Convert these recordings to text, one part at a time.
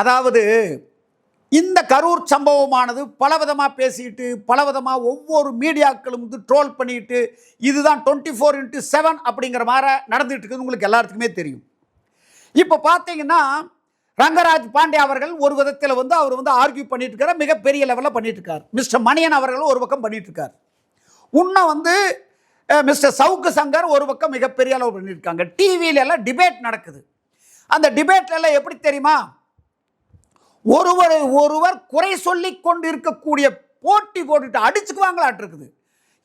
அதாவது இந்த கரூர் சம்பவமானது பலவிதமாக பேசிட்டு பலவிதமாக ஒவ்வொரு மீடியாக்களும் வந்து ட்ரோல் பண்ணிட்டு இதுதான் டுவெண்ட்டி ஃபோர் இன்ட்டு செவன் அப்படிங்கிற மாதிரி நடந்துகிட்டு இருக்குது. உங்களுக்கு எல்லாத்துக்குமே தெரியும். இப்போ பார்த்தீங்கன்னா ரங்கராஜ் பாண்டே அவர்கள் ஒரு விதத்தில் வந்து அவர் வந்து ஆர்கியூ பண்ணிட்டு இருக்கார் மிகப்பெரிய லெவலில் பண்ணிட்டு இருக்கார் மிஸ்டர் மணியன் அவர்களும் ஒரு பக்கம் பண்ணிட்டு இருக்கார் இன்னும் வந்து மிஸ்டர் சவுக்கு சங்கர் ஒரு பக்கம் மிகப்பெரிய அளவு பண்ணியிருக்காங்க டிவியில எல்லாம் டிபேட் நடக்குது. அந்த டிபேட்ல எல்லாம் எப்படி தெரியுமா? ஒருவரை ஒருவர் குறை சொல்லி கொண்டு இருக்கக்கூடிய போட்டி போட்டுட்டு அடிச்சுக்குவாங்களாட்டு இருக்குது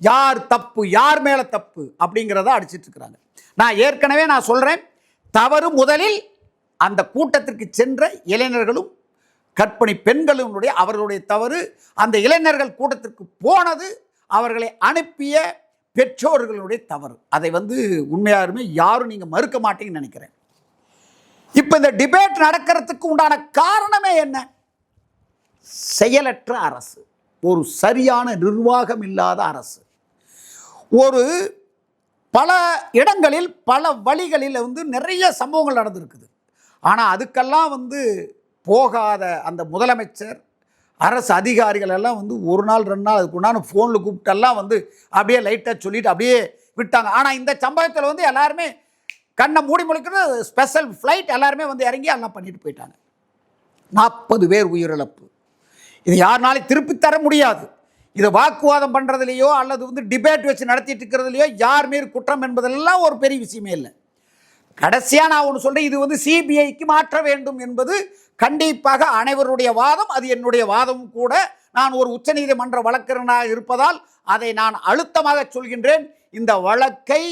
யார் தப்பு யார் மேலே தப்பு அப்படிங்கிறத அடிச்சிட்டு இருக்கிறாங்க நான் ஏற்கனவே நான் சொல்கிறேன் தவறு முதலில் அந்த கூட்டத்திற்கு சென்ற இளைஞர்களும் கற்பனை பெண்களுடைய அவர்களுடைய தவறு அந்த இளைஞர்கள் கூட்டத்திற்கு போனது அவர்களை அனுப்பிய பெற்றோர்களுடைய தவறு. அதை வந்து உண்மையாருமே யாரும் நீங்கள் மறுக்க மாட்டீங்கன்னு நினைக்கிறேன். இப்போ இந்த டிபேட் நடக்கிறதுக்கு உண்டான காரணமே என்ன? செயலற்ற அரசு. ஒரு சரியான நிர்வாகம் இல்லாத அரசு. ஒரு பல இடங்களில் பல வழிகளில் வந்து நிறைய சம்பவங்கள் நடந்திருக்குது. ஆனால் அதுக்கெல்லாம் வந்து போகாத அந்த முதலமைச்சர் அரசு அதிகாரிகள் எல்லாம் வந்து ஒரு நாள் ரெண்டு நாள் அதுக்கு உண்டான ஃபோனில் கூப்பிட்டெல்லாம் வந்து அப்படியே லைட்டாக சொல்லிட்டு அப்படியே விட்டாங்க. ஆனால் இந்த சம்பவத்தில் வந்து எல்லாருமே கண்ணை மூடி முழிக்கிறது ஸ்பெஷல் ஃப்ளைட் எல்லாருமே வந்து இறங்கி எல்லாம் பண்ணிட்டு போயிட்டாங்க. நாற்பது பேர் உயிரிழப்பு. இது யாருனாலும் திருப்பி தர முடியாது. இதை வாக்குவாதம் பண்ணுறதுலையோ அல்லது வந்து டிபேட் வச்சு நடத்திட்டு இருக்கிறதுலையோ யார் மீது குற்றம் என்பதெல்லாம் ஒரு பெரிய விஷயமே இல்லை. கடைசியாக நான் ஒன்று சொல்கிறேன் இது வந்து சிபிஐக்கு மாற்ற வேண்டும் என்பது கண்டிப்பாக அனைவருடைய வாதம். அது என்னுடைய வாதமும் கூட. நான் ஒரு உச்சநீதிமன்ற வழக்கறிஞராக இருப்பதால் அதை நான் அழுத்தமாக சொல்கின்றேன். இந்த வழக்கை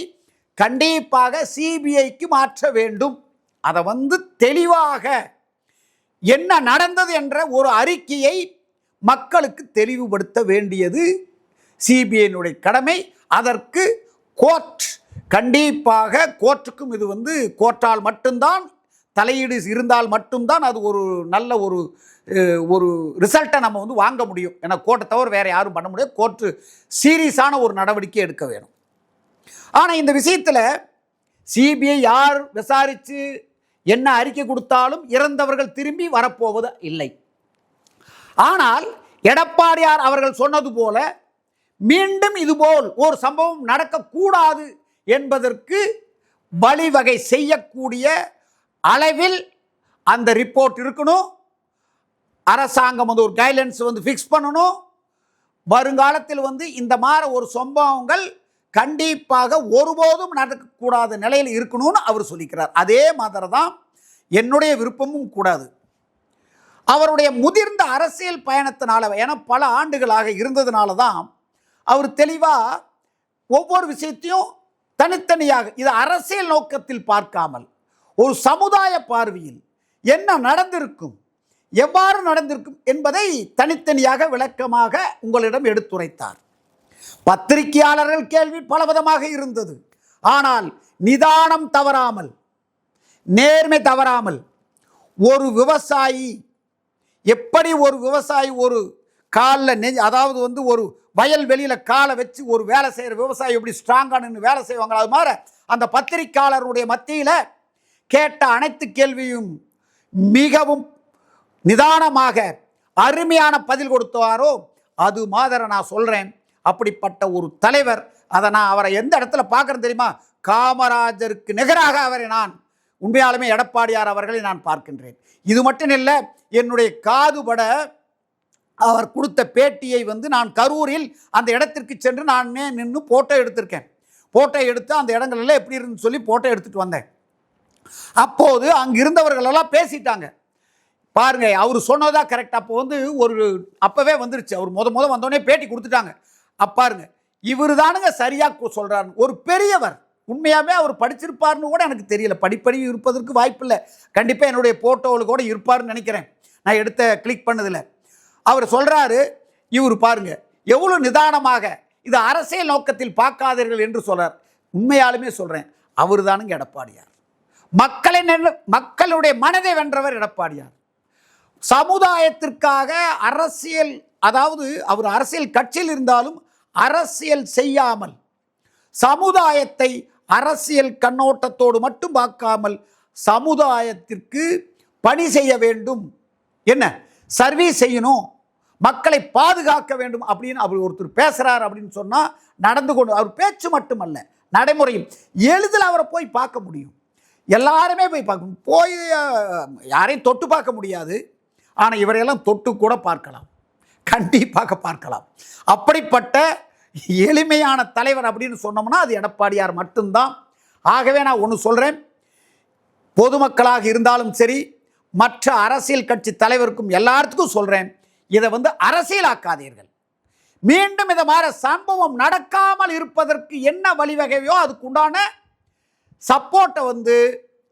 கண்டிப்பாக சிபிஐக்கு மாற்ற வேண்டும். அதை வந்து தெளிவாக என்ன நடந்தது என்ற ஒரு அறிக்கையை மக்களுக்கு தெளிவுபடுத்த வேண்டியது சிபிஐனுடைய கடமை. அதற்கு கோர்ட் கண்டிப்பாக கோர்ட்டுக்கும் இது வந்து கோர்ட்டால் மட்டும்தான் தலையீடு இருந்தால் மட்டும்தான் அது ஒரு நல்ல ஒரு ஒரு ரிசல்ட்டை நம்ம வந்து வாங்க முடியும். ஏன்னா கோர்ட்டை தவிர வேறு யாரும் பண்ண முடியாது. கோர்ட்டு சீரியஸான ஒரு நடவடிக்கை எடுக்க வேணும். ஆனால் இந்த விஷயத்தில் சிபிஐ யார் விசாரித்து என்ன அறிக்கை கொடுத்தாலும் இறந்தவர்கள் திரும்பி வரப்போவது இல்லை. ஆனால் எடப்பாடியார் அவர்கள் சொன்னது போல மீண்டும் இதுபோல் ஒரு சம்பவம் நடக்கக்கூடாது என்பதற்கு வழிவகை செய்யக்கூடிய அளவில் அந்த ரிப்போர்ட் இருக்கணும். அரசாங்கம் வந்து ஒரு கைட்லைன்ஸ் வந்து ஃபிக்ஸ் பண்ணணும். வருங்காலத்தில் வந்து இந்த மாதிரி ஒரு சம்பவங்கள் கண்டிப்பாக ஒருபோதும் நடக்கக்கூடாத நிலையில் இருக்கணும்னு அவர் சொல்லிக்கிறார். அதே மாதிரி தான் என்னுடைய விருப்பமும் கூடாது. அவருடைய முதிர்ந்த அரசியல் பயணத்தினால ஏன்னா பல ஆண்டுகளாக இருந்ததுனால தான் அவர் தெளிவாக ஒவ்வொரு விஷயத்தையும் தனித்தனியாக இது அரசியல் நோக்கத்தில் பார்க்காமல் ஒரு சமுதாய பார்வையில் என்ன நடந்திருக்கும் எவ்வாறு நடந்திருக்கும் என்பதை தனித்தனியாக விளக்கமாக உங்களிடம் எடுத்துரைத்தார். பத்திரிகையாளர்கள் கேள்வி பலவிதமாக இருந்தது. ஆனால் நிதானம் தவறாமல் நேர்மை தவறாமல் ஒரு விவசாயி எப்படி ஒரு விவசாயி ஒரு காலில் நெஞ்சு அதாவது வந்து ஒரு வயல் வெளியில் காலை வச்சு ஒரு வேலை செய்கிற விவசாயி எப்படி ஸ்ட்ராங்கானு வேலை செய்வாங்க அது மாதிரி அந்த பத்திரிக்கையாளருடைய மத்தியில் கேட்ட அனைத்து கேள்வியும் மிகவும் நிதானமாக அருமையான பதில் கொடுத்தாரோ அது மாதிரி நான் சொல்கிறேன் அப்படிப்பட்ட ஒரு தலைவர். அதை நான் அவரை எந்த இடத்துல பார்க்குறேன் தெரியுமா? காமராஜருக்கு நிகராக அவரை நான் உண்மையாலுமே எடப்பாடியார் அவர்களை நான் பார்க்கின்றேன். இது மட்டும் இல்லை என்னுடைய காதுபட அவர் கொடுத்த பேட்டியை வந்து நான் கரூரில் அந்த இடத்திற்கு சென்று நானே நின்று போட்டோ எடுத்திருக்கேன். போட்டோ எடுத்து அந்த இடங்கள்லாம் எப்படி இருந்து சொல்லி போட்டோ எடுத்துட்டு வந்தேன். அப்போது அங்கே இருந்தவர்களெல்லாம் பேசிட்டாங்க. பாருங்க அவர் சொன்னதா கரெக்ட் அப்போ வந்து ஒரு அப்பவே வந்துருச்சு. அவர் முத முத வந்தோடனே பேட்டி கொடுத்துட்டாங்க. அப்பாருங்க இவர் தானுங்க சரியாக சொல்கிறாரு ஒரு பெரியவர். உண்மையாகவே அவர் படிச்சிருப்பார்னு கூட எனக்கு தெரியல. படிப்பறிவு இருப்பதற்கு வாய்ப்பில்லை. கண்டிப்பாக என்னுடைய ஃபோட்டோவில் கூட இருப்பார்னு நினைக்கிறேன். நான் எடுத்த கிளிக் பண்ணதில். அவர் சொல்கிறாரு இவர் பாருங்க. எவ்வளோ நிதானமாக இது அரசியல் நோக்கத்தில் பார்க்காதீர்கள் என்று சொல்கிறார் உண்மையாலுமே சொல்கிறேன் அவர் தானுங்க எடப்பாடியார் மக்களை மக்களுடைய மனதை வென்றவர் எடப்பாடியார். சமுதாயத்திற்காக அரசியல் அதாவது அவர் அரசியல் கட்சியில் இருந்தாலும் அரசியல் செய்யாமல் சமுதாயத்தை அரசியல் கண்ணோட்டத்தோடு மட்டும் பார்க்காமல் சமுதாயத்திற்கு பணி செய்ய வேண்டும். என்ன? சர்வீஸ் செய்யணும். மக்களை பாதுகாக்க வேண்டும் அப்படின்னு அவர் ஒருத்தர் பேசுகிறார் அப்படின்னு சொன்னால் நடந்து கொண்டு அவர் பேச்சு மட்டுமல்ல நடைமுறையும் எளிதில் அவரை போய் பார்க்க முடியும். எல்லாருமே போய் பார்க்க போய் யாரையும் தொட்டு பார்க்க முடியாது. ஆனால் இவரையெல்லாம் தொட்டு கூட பார்க்கலாம். கண்டிப்பாக பார்க்கலாம். அப்படிப்பட்ட எளிமையான தலைவர் அப்படின்னு சொன்னோம்னா அது எடப்பாடியார் மட்டும்தான். ஆகவே நான் ஒன்று சொல்கிறேன் பொதுமக்களாக இருந்தாலும் சரி மற்ற அரசியல் கட்சி தலைவருக்கும் எல்லாத்துக்கும் சொல்கிறேன் இதை வந்து அரசியலாக்காதீர்கள். மீண்டும் இதை மாதிரி சம்பவம் நடக்காமல் இருப்பதற்கு என்ன வழிவகையோ அதுக்குண்டான சப்போர்ட்டை வந்து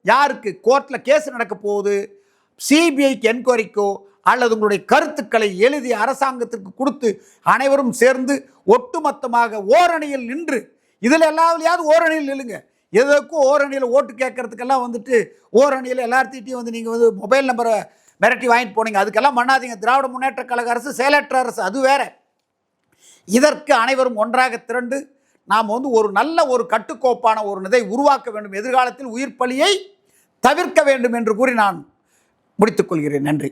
யாருக்கு கோர்ட்டில் கேஸ் நடக்க போகுது சிபிஐக்கு என்கொயரிக்கோ அல்லது உங்களுடைய கருத்துக்களை எழுதி அரசாங்கத்திற்கு கொடுத்து அனைவரும் சேர்ந்து ஒட்டுமொத்தமாக ஓரணியில் நின்று இதில் எல்லாத்துலையாவது ஓரணியில் நில்லுங்க. எதற்கும் ஓரணியில் ஓட்டு கேட்கறதுக்கெல்லாம் வந்துட்டு ஓரணியில் எல்லார்த்திட்டையும் வந்து நீங்கள் வந்து மொபைல் நம்பரை மிரட்டி வாங்கிட்டு போனீங்க. அதுக்கெல்லாம் பண்ணாதீங்க திராவிட முன்னேற்ற கழக அரசு செயலற்ற அரசு அது வேற. இதற்கு அனைவரும் ஒன்றாக திரண்டு நாம் வந்து ஒரு நல்ல ஒரு கட்டுக்கோப்பான ஒரு இதை உருவாக்க வேண்டும். எதிர்காலத்தில் உயிர் பலியை தவிர்க்க வேண்டும் என்று கூறி நான் முடித்துக்கொள்கிறேன் நன்றி.